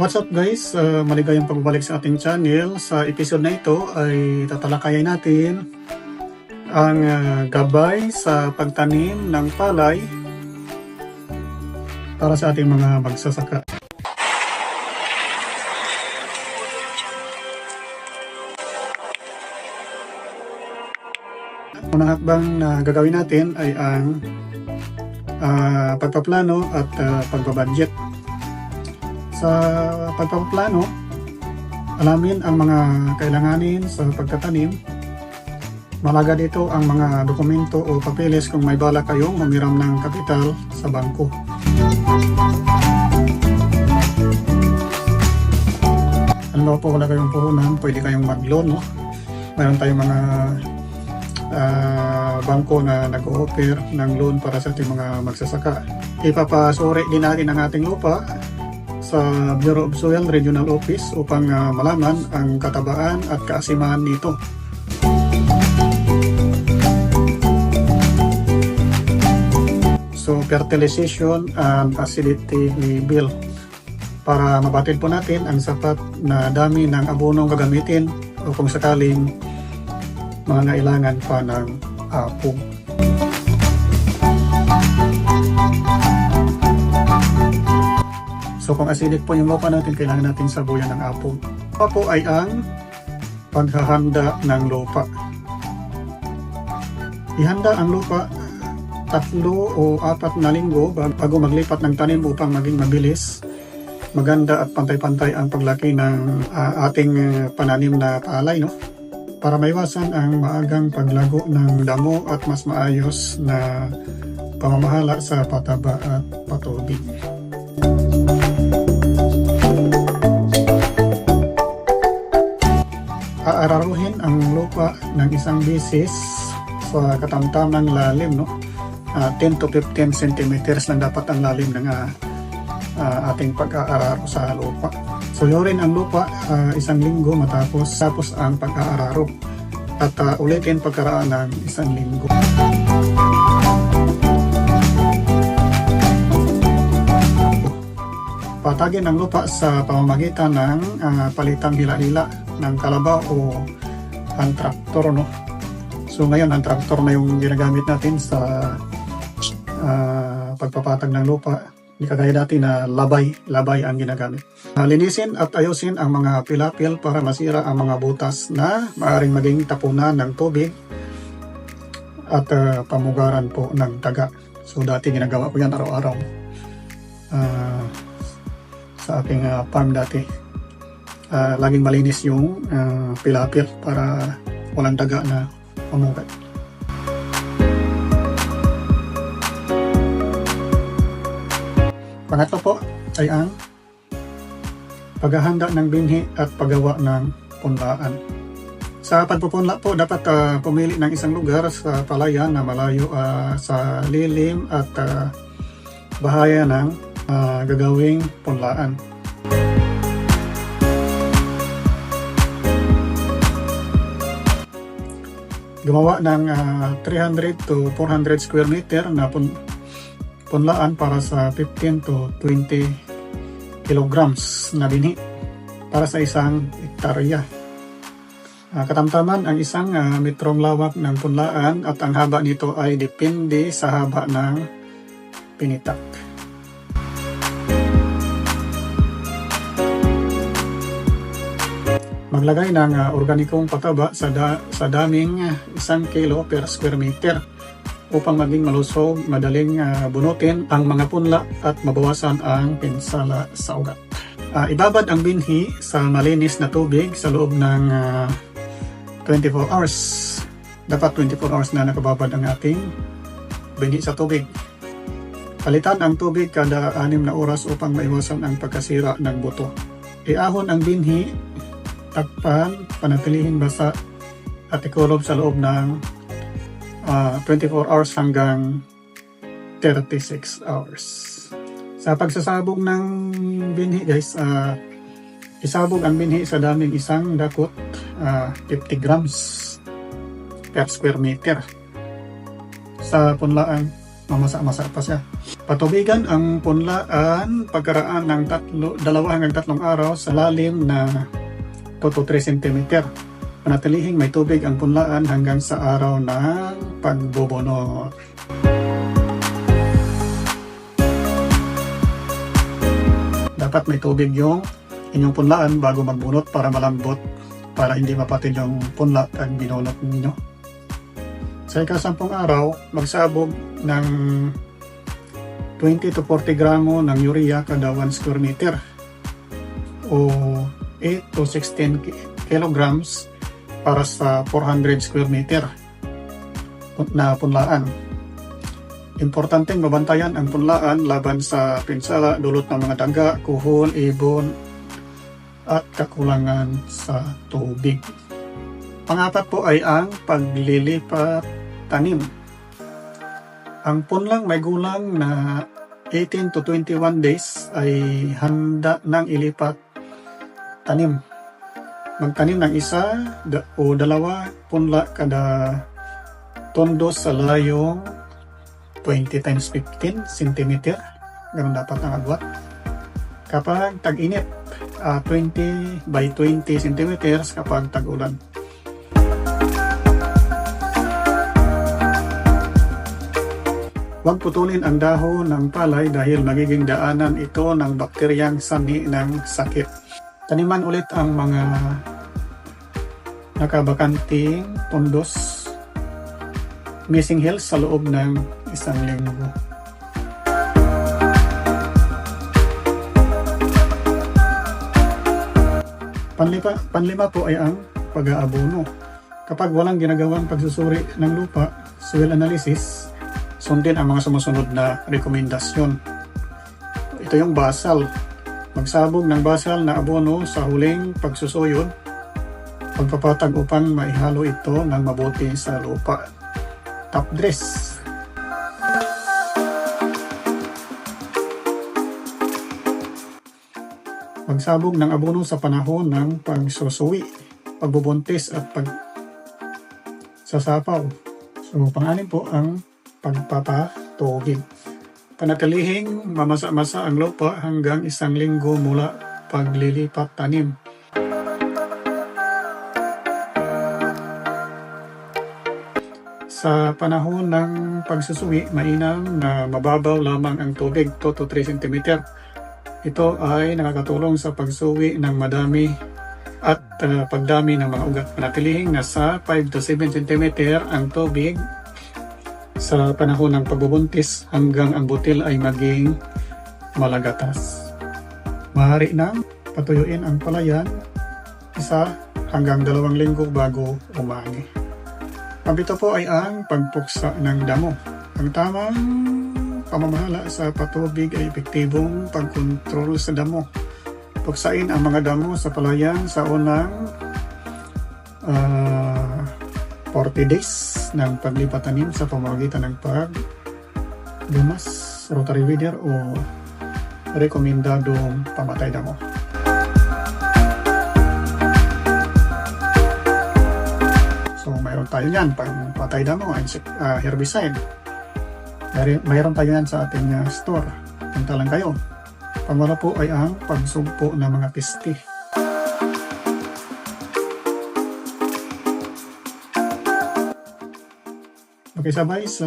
What's up guys? Uh, maligayang pagbabalik sa ating channel. Sa episode na ito ay tatalakayin natin ang uh, gabay sa pagtanim ng palay para sa ating mga magsasaka. Unang hakbang na gagawin natin ay ang ah, pagpaplano at ah, pagbabudget. Sa pagpaplano, alamin ang mga kailanganin sa pagtatanim. Malaga dito ang mga dokumento o papeles kung may bala kayong humiram ng kapital sa bangko. Ano po wala kayong puhunan, pwede kayong mag-loan. No? Mayroon tayong mga ah, bangko na nag-offer ng loan para sa ating mga magsasaka. Ipapasuri din natin ang ating lupa sa Bureau of Soil Regional Office upang ah, malaman ang katabaan at kaasimahan nito. So, fertilization and acidity bill para mabatid po natin ang sapat na dami ng abonong gagamitin o kung sakaling mga kailangan pa ng apog. So kung acidic po yung lupa natin, kailangan natin sabuyan ng apog. Pa po ay ang paghahanda ng lupa. Ihanda ang lupa tatlo o apat na linggo bago maglipat ng tanim upang maging mabilis, maganda at pantay-pantay ang paglaki ng ah, ating ah, pananim na palay. No? Para maiwasan ang maagang paglago ng damo at mas maayos na pamamahala sa pataba at patubig. aararuhin lupa ng isang bisis sa katamtamang lalim no? Ah, 10 to 15 centimeters lang dapat ang lalim ng ah, ah, ating pag-aararo sa lupa. Suyurin ang lupa ah, isang linggo matapos tapos ang pag-aararo. At ah, ulitin pagkaraan ng isang linggo. Patagin ang lupa sa pamamagitan ng ah, palitang hila-hila ng kalabaw o ang traktor no? So ngayon ang traktor na yung ginagamit natin sa ah, pagpapatag ng lupa hindi kagaya dati na labay labay ang ginagamit. Ah, linisin at ayusin ang mga pilapil para masira ang mga butas na maaaring maging tapunan ng tubig at ah, pamugaran po ng taga. So dati ginagawa ko yan araw-araw Ah, sa aking ah, farm dati ah, laging malinis yung ah, pilapil para walang daga na pamugat. Pangatlo po ay ang paghahanda ng binhi at paggawa ng punlaan. Sa pagpupunla po, dapat ah, pumili ng isang lugar sa palayan na malayo ah, sa lilim at ah, bahaya ng ah, gagawing punlaan. Gumawa ng ah, 300 to 400 square meter na pun punlaan para sa 15 to 20 kilograms na binhi para sa isang hektarya. Ah, katamtaman ang isang ah, metrong lawak ng punlaan at ang haba nito ay depende sa haba ng pinitak. Maglagay ng ah, organikong pataba sa, da- sa daming ah, isang kilo per square meter upang maging malusog, madaling ah, bunutin ang mga punla at mabawasan ang pinsala sa ugat. Ah, ibabad ang binhi sa malinis na tubig sa loob ng ah, 24 hours. Dapat 24 hours na nakababad ang ating binhi sa tubig. Palitan ang tubig kada 6 na oras upang maiwasan ang pagkasira ng buto. Iahon ang binhi takpan, panatilihin basa at ikulob sa loob ng ah, 24 hours hanggang 36 hours. Sa pagsasabog ng binhi guys, ah, isabog ang binhi sa daming isang dakot, ah, 50 grams per square meter. Sa punlaan, mamasa-masa pa siya. Patubigan ang punlaan pagkaraan ng tatlo, dalawa hanggang tatlong araw sa lalim na 2 to 3 cm. Panatilihing may tubig ang punlaan hanggang sa araw ng pagbubunot. Dapat may tubig yung inyong punlaan bago magbunot para malambot para hindi mapatid yung punla pag binunot ninyo. Sa ikasampung araw, magsabog ng 20 to 40 gramo ng urea kada 1 square meter o 8 to 16 ki- kilograms para sa 400 square meter na punlaan. Importanteng mabantayan ang punlaan laban sa pinsala, dulot ng mga daga, kuhol, ibon, at kakulangan sa tubig. Pangapat po ay ang paglilipat tanim. Ang punlang may gulang na 18 to 21 days ay handa ng ilipat tanim. Magtanim ng isa da- o dalawa punla kada tondo sa layong 20 times 15 cm. Ganun dapat ang agwat. Kapag tag-init, ah, 20 by 20 cm kapag tag-ulan. Huwag putulin ang dahon ng palay dahil magiging daanan ito ng bakteryang sani ng sakit. Taniman ulit ang mga nakabakanting tundos missing hills sa loob ng isang linggo. Panlima, panlima po ay ang pag-aabono. Kapag walang ginagawang pagsusuri ng lupa, soil analysis, sundin ang mga sumusunod na rekomendasyon. Ito yung basal. Magsabog ng basal na abono sa huling pagsusuyod, pagpapatag upang maihalo ito ng mabuti sa lupa. Top dress. Magsabog ng abono sa panahon ng pagsusuwi, pagbubuntis at pag sasapaw. So, panganin po ang pagpapatubig. Panatilihing mamasa-masa ang lupa hanggang isang linggo mula paglilipat tanim. Sa panahon ng pagsusuwi, mainam na mababaw lamang ang tubig 2 to 3 cm. Ito ay nakakatulong sa pagsuwi ng madami at uh, pagdami ng mga ugat. Panatilihing nasa 5 to 7 cm ang tubig sa panahon ng pagbubuntis hanggang ang butil ay maging malagatas. Maaari nang patuyuin ang palayan isa hanggang dalawang linggo bago umani. Pabito po ay ang pagpuksa ng damo. Ang tamang pamamahala sa patubig ay epektibong pagkontrol sa damo. Puksain ang mga damo sa palayan sa unang ah, 40 days ng paglipat sa pamamagitan ng pag lumas, rotary weeder o rekomendadong pamatay damo. So mayroon tayo yan, pang patay damo, ah, herbicide. Mayroon, tayo yan sa ating ah, store. Punta lang kayo. Pangwala po ay ang pagsugpo ng mga piste. Okay, sabay sa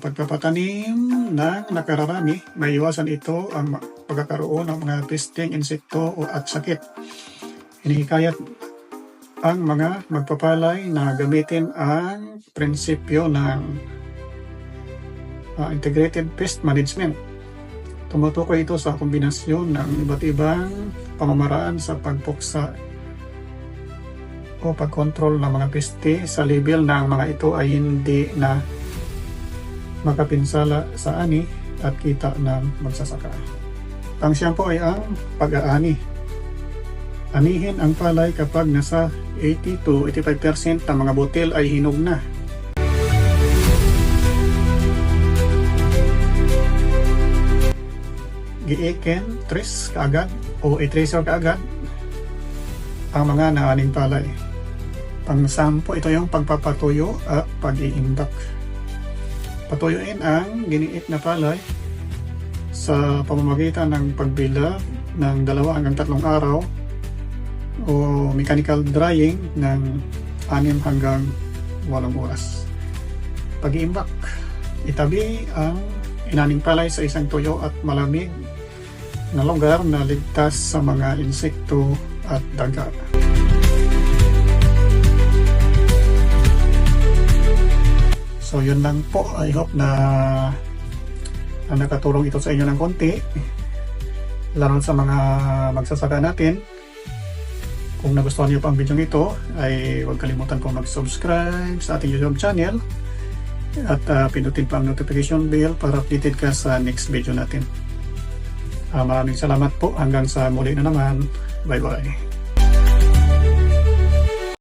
pagpapatanim ng nakararami, may iwasan ito ang pagkakaroon ng mga pesting, insekto o at sakit. Hinihikayat ang mga magpapalay na gamitin ang prinsipyo ng ah, Integrated Pest Management. Tumutukoy ito sa kombinasyon ng iba't ibang pamamaraan sa pagpuksa o pagkontrol ng mga peste sa level ng mga ito ay hindi na makapinsala sa ani at kita ng magsasaka. Ang siyang po ay ang pag-aani. Anihin ang palay kapag nasa 80 to 85% ng mga butil ay hinog na. Giiken, tres kaagad o i-tracer kaagad ang mga naaning palay. Pang-sampo, ito yung pagpapatuyo at pag-iimbak. Patuyuin ang giniit na palay sa pamamagitan ng pagbilad ng dalawa hanggang tatlong araw o mechanical drying ng anim hanggang walong oras. Pag-iimbak, itabi ang inaning palay sa isang tuyo at malamig na lugar na ligtas sa mga insekto at daga. So yun lang po. I hope na, na nakatulong ito sa inyo ng konti. Lalo sa mga magsasaka natin. Kung nagustuhan niyo pa ang video ito, ay huwag kalimutan po mag-subscribe sa ating YouTube channel at uh, pindutin pa ang notification bell para updated ka sa next video natin. Ah, maraming salamat po. Hanggang sa muli na naman. Bye-bye.